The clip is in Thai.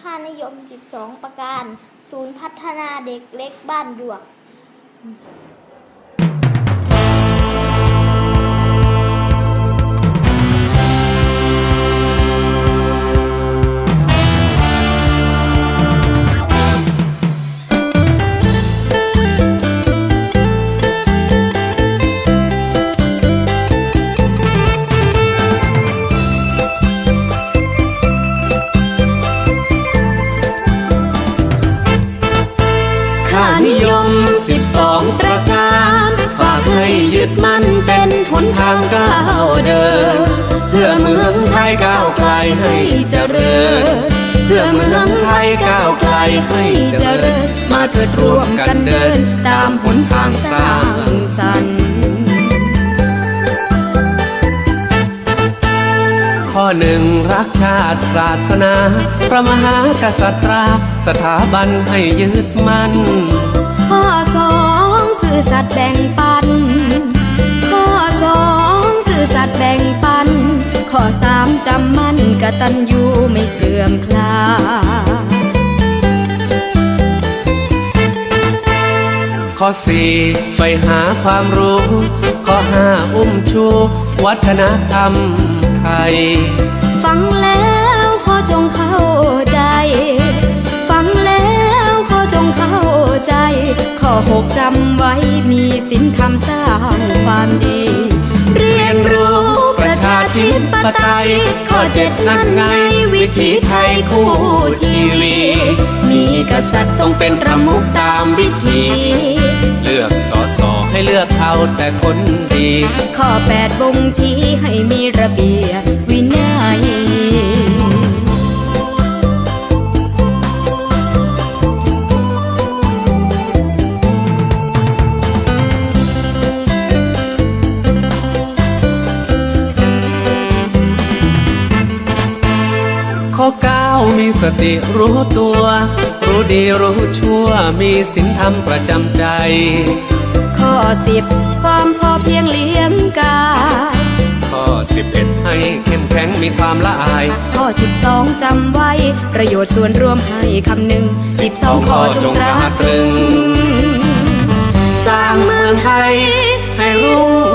ค่านิยม 12 ประการ ศูนย์พัฒนาเด็กเล็กบ้านหยวกานิยมสิบสองประการฝากให้ยึดมั่นเป็นหนทางก้าวเดิน เพื่อเมืองไทยก้าวไกลให้เจริญ เพื่อเมืองไทยก้าวไกลให้เจริญ มาเถิดร่วมกันเดิน ตามหนทางสร้างสรรค์ หนึ่งรักชาติศาสนา พระมหากษัตริย์สถาบันให้ยึดมั่นข้อสองสื่อสัตย์แบ่งปัน ข้อสองสื่อสัตย์แบ่งปัน ข้อสามจำมั่นกตัญญูไม่เสื่อมคลายข้อสี่ไปหาความรู้ ข้อห้าอุ้มชู วัฒนธรรมไทย ฟังแล้วขอจงเข้าใจ ฟังแล้วขอจงเข้าใจ ข้อหกจำไว้มีศีลธรรมสร้างความดี เรียนรู้ประชาธิปไตย ข้อเจ็ดนั่นไงวิถีไทยคู่ชีวิตมีกษัตริย์ทรงเป็นประมุขตามวิถี ลือกสอสอให้เลือกเอาแต่คนดี ข้อแปดบ่งชี้ให้มีระเบียบวินัย ข้อเก้ามีสติรู้ตัว รู้ดีรู้ชั่วมีศีลธรรมประจำใจ ข้อสิบความพอเพียงเลี้ยงกายข้อสิบเอ็ดให้เข้มแข็งมีความละอาย ข้อสิบสองจำไว้ ประโยชน์ส่วนรวมให้คำหนึ่งสิบสองข้อจงตราตรึง สร้างเมืองไทยให้รุ่ง